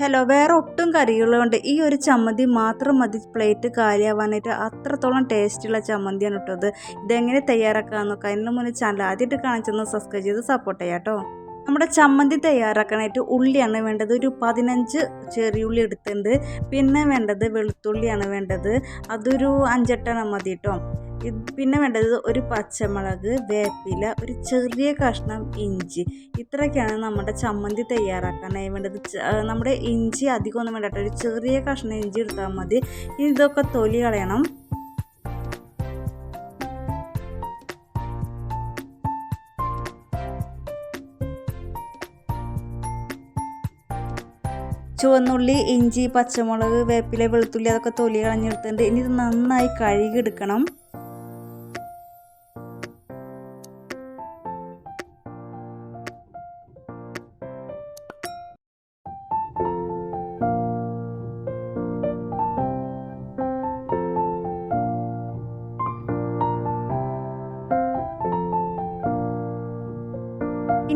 Hello വേറെ ഒട്ടും കറികളുണ്ട് ഈ ഒരു ചമ്മന്തി മാത്രം മതി പ്ലേറ്റ് കാലിയാവാനായിട്ട്. അത്രത്തോളം ടേസ്റ്റുള്ള ചമ്മന്തിയാണ് ഇട്ടത് ഇത്. ഇതെങ്ങനെ തയ്യാറാക്കാമെന്നൊക്കെ അതിന് മുന്നേ ചാനൽ ആദ്യമായിട്ട് കാണിച്ചൊന്ന് സബ്സ്ക്രൈബ് ചെയ്ത് സപ്പോർട്ട് ചെയ്യാം കേട്ടോ നമ്മുടെ ചമ്മന്തി തയ്യാറാക്കാനായിട്ട് ഉള്ളിയാണ് വേണ്ടത്. ഒരു പതിനഞ്ച് ചെറിയുള്ളി എടുത്തിട്ടുണ്ട്. പിന്നെ വേണ്ടത് വെളുത്തുള്ളിയാണ് വേണ്ടത്. അതൊരു അഞ്ചെട്ടെണ്ണം മതി കേട്ടോ പിന്നെ വേണ്ടത് ഒരു പച്ചമുളക് വേപ്പില ഒരു ചെറിയ കഷ്ണം ഇഞ്ചി. ഇത്രയൊക്കെയാണ് നമ്മുടെ ചമ്മന്തി തയ്യാറാക്കാനായി വേണ്ടത് നമ്മുടെ ഇഞ്ചി അധികമൊന്നും വേണ്ട ഒരു ചെറിയ കഷ്ണം ഇഞ്ചി എടുത്താൽ മതി. ഇതൊക്കെ തൊലി കളയണം. ചുവന്നുള്ളി ഇഞ്ചി പച്ചമുളക് വേപ്പില വെളുത്തുള്ളി അതൊക്കെ തൊലി കളഞ്ഞെടുത്തിട്ടുണ്ട്. ഇനി ഇത് നന്നായി കഴുകിയെടുക്കണം.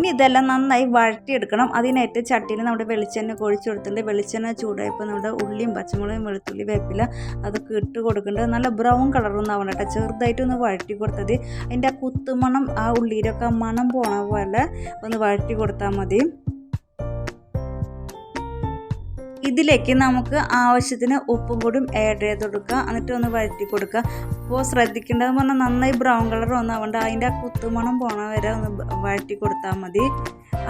ഇനി ഇതെല്ലാം നന്നായി വഴറ്റിയെടുക്കണം. അതിനായിട്ട് ചട്ടിയിൽ നമ്മുടെ വെളിച്ചെണ്ണ കൊഴിച്ചു കൊടുത്തിട്ടുണ്ട്. വെളിച്ചെണ്ണ ചൂടായപ്പോൾ നമ്മുടെ ഉള്ളിയും പച്ചമുളകും വെളുത്തുള്ളി വേപ്പില അതൊക്കെ ഇട്ട് കൊടുക്കേണ്ടത് നല്ല ബ്രൗൺ കളറൊന്നും ആവണം കേട്ടോ. ചെറുതായിട്ടൊന്ന് വഴറ്റി കൊടുത്തത് അതിന്റെ ആ കുത്തുമണം ആ ഉള്ളിയിലൊക്കെ മണം പോണ പോലെ ഒന്ന് വഴറ്റി കൊടുത്താൽ മതി. ഇതിലേക്ക് നമുക്ക് ആവശ്യത്തിന് ഉപ്പും കൂടിയും ആഡ് ചെയ്ത് കൊടുക്കുക. എന്നിട്ട് ഒന്ന് വഴറ്റി കൊടുക്കുക. അപ്പോൾ ശ്രദ്ധിക്കേണ്ടതെന്ന് പറഞ്ഞാൽ നന്നായി ബ്രൗൺ കളർ ഒന്നാവേണ്ട അതിന്റെ ആ കുത്തുമണം പോണ വരെ ഒന്ന് വഴറ്റി കൊടുത്താൽ മതി.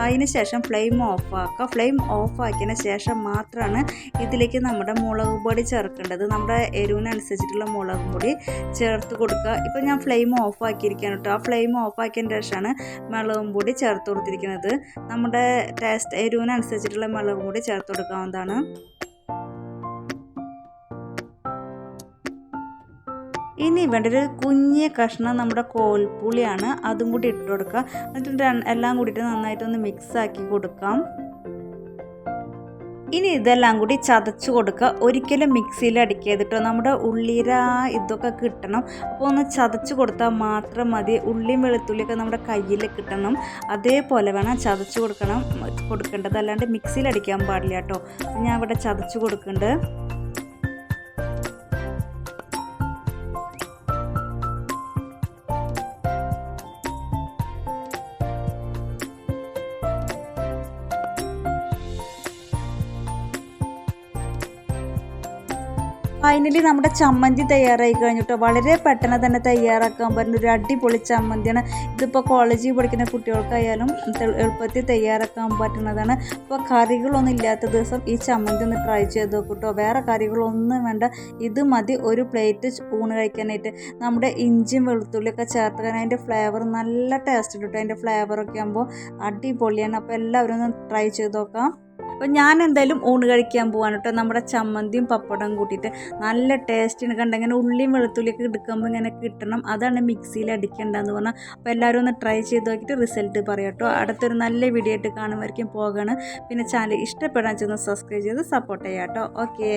അതിന് ശേഷം ഫ്ലെയിം ഓഫ് ആക്കുക ഫ്ലെയിം ഓഫ് ആക്കിയതിന് ശേഷം മാത്രമാണ് ഇതിലേക്ക് നമ്മുടെ മുളക് പൊടി ചേർക്കേണ്ടത്. നമ്മുടെ എരിവിനനുസരിച്ചിട്ടുള്ള മുളക് പൊടി ചേർത്ത് കൊടുക്കുക. ഇപ്പോൾ ഞാൻ ഫ്ലെയിം ഓഫ് ആക്കിയിരിക്കുകയാണ് കേട്ടോ ആ ഫ്ലെയിം ഓഫ് ആക്കിയതിന് ശേഷമാണ് മുളകും പൊടി ചേർത്ത് കൊടുത്തിരിക്കുന്നത്. നമ്മുടെ ടേസ്റ്റ് എരിവിനനുസരിച്ചിട്ടുള്ള മുളക് പൊടി ചേർത്ത് കൊടുക്കാവുന്നതാണ്. ഇനി വേണ്ട ഒരു കുഞ്ഞ് കഷ്ണം നമ്മുടെ കോൽപ്പുളിയാണ്. അതും കൂടി ഇട്ട് കൊടുക്കുക എന്നിട്ട് എല്ലാം കൂടിയിട്ട് നന്നായിട്ടൊന്ന് മിക്സ് ആക്കി കൊടുക്കാം. ഇനി ഇതെല്ലാം കൂടി ചതച്ച് കൊടുക്കുക. ഒരിക്കലും മിക്സിയിൽ അടിക്കരുത് നമ്മുടെ ഉള്ളിര ഇതൊക്കെ കിട്ടണം. അപ്പോൾ ഒന്ന് ചതച്ച് കൊടുത്താൽ മാത്രം മതി. ഉള്ളിയും വെളുത്തുള്ളിയൊക്കെ നമ്മുടെ കയ്യിൽ കിട്ടണം. അതേപോലെ വേണം ചതച്ച് കൊടുക്കണം കൊടുക്കേണ്ടത്. അല്ലാണ്ട് മിക്സിയിൽ അടിക്കാൻ പാടില്ല കേട്ടോ. ഞാൻ ഇവിടെ ചതച്ച് കൊടുക്കുന്നുണ്ട്. ഫൈനലി നമ്മുടെ ചമ്മന്തി തയ്യാറായി കഴിഞ്ഞിട്ടോ. വളരെ പെട്ടെന്ന് തന്നെ തയ്യാറാക്കാൻ പറ്റുന്ന ഒരു അടിപൊളി ചമ്മന്തിയാണ്. ഇതിപ്പോൾ കോളേജിൽ പഠിക്കുന്ന കുട്ടികൾക്കായാലും എളുപ്പത്തിൽ തയ്യാറാക്കാൻ പറ്റുന്നതാണ്. ഇപ്പോൾ കറികളൊന്നും ഇല്ലാത്ത ദിവസം ഈ ചമ്മന്തി ഒന്ന് ട്രൈ ചെയ്ത് നോക്കൂട്ടോ. വേറെ കറികളൊന്നും വേണ്ട. ഇത് മതി ഒരു പ്ലേറ്റ് ഊണ് കഴിക്കാനായിട്ട്. നമ്മുടെ ഇഞ്ചിയും വെളുത്തുള്ളിയൊക്കെ ചേർത്ത് കഴിഞ്ഞാൽ അതിന്റെ ഫ്ലേവർ നല്ല ടേസ്റ്റ് കിട്ടും അതിന്റെ ഫ്ലേവറൊക്കെ ആകുമ്പോൾ അടിപൊളിയാണ്. അപ്പോൾ എല്ലാവരും ഒന്ന് ട്രൈ ചെയ്ത് നോക്കാം. അപ്പോൾ ഞാൻ എന്തായാലും ഊണ് കഴിക്കാൻ പോവാണ് കേട്ടോ നമ്മുടെ ചമ്മന്തിയും പപ്പടം കൂട്ടിയിട്ട് നല്ല ടേസ്റ്റിന് കണ്ട ഇങ്ങനെ ഉള്ളിയും വെളുത്തുള്ളിയൊക്കെ എടുക്കുമ്പോൾ ഇങ്ങനെ കിട്ടണം. അതാണ് മിക്സിയിൽ അടിക്കേണ്ടതെന്ന് പറഞ്ഞാൽ അപ്പോൾ എല്ലാവരും ഒന്ന് ട്രൈ ചെയ്ത് നോക്കിയിട്ട് റിസൾട്ട് പറയാം കേട്ടോ അടുത്തൊരു നല്ല വീഡിയോ ആയിട്ട് കാണുമായിരിക്കും. പോകണം. പിന്നെ ചാനൽ ഇഷ്ടപ്പെടാൻ ചെന്ന് സബ്സ്ക്രൈബ് ചെയ്ത് സപ്പോർട്ട് ചെയ്യാം കേട്ടോ ഓക്കേ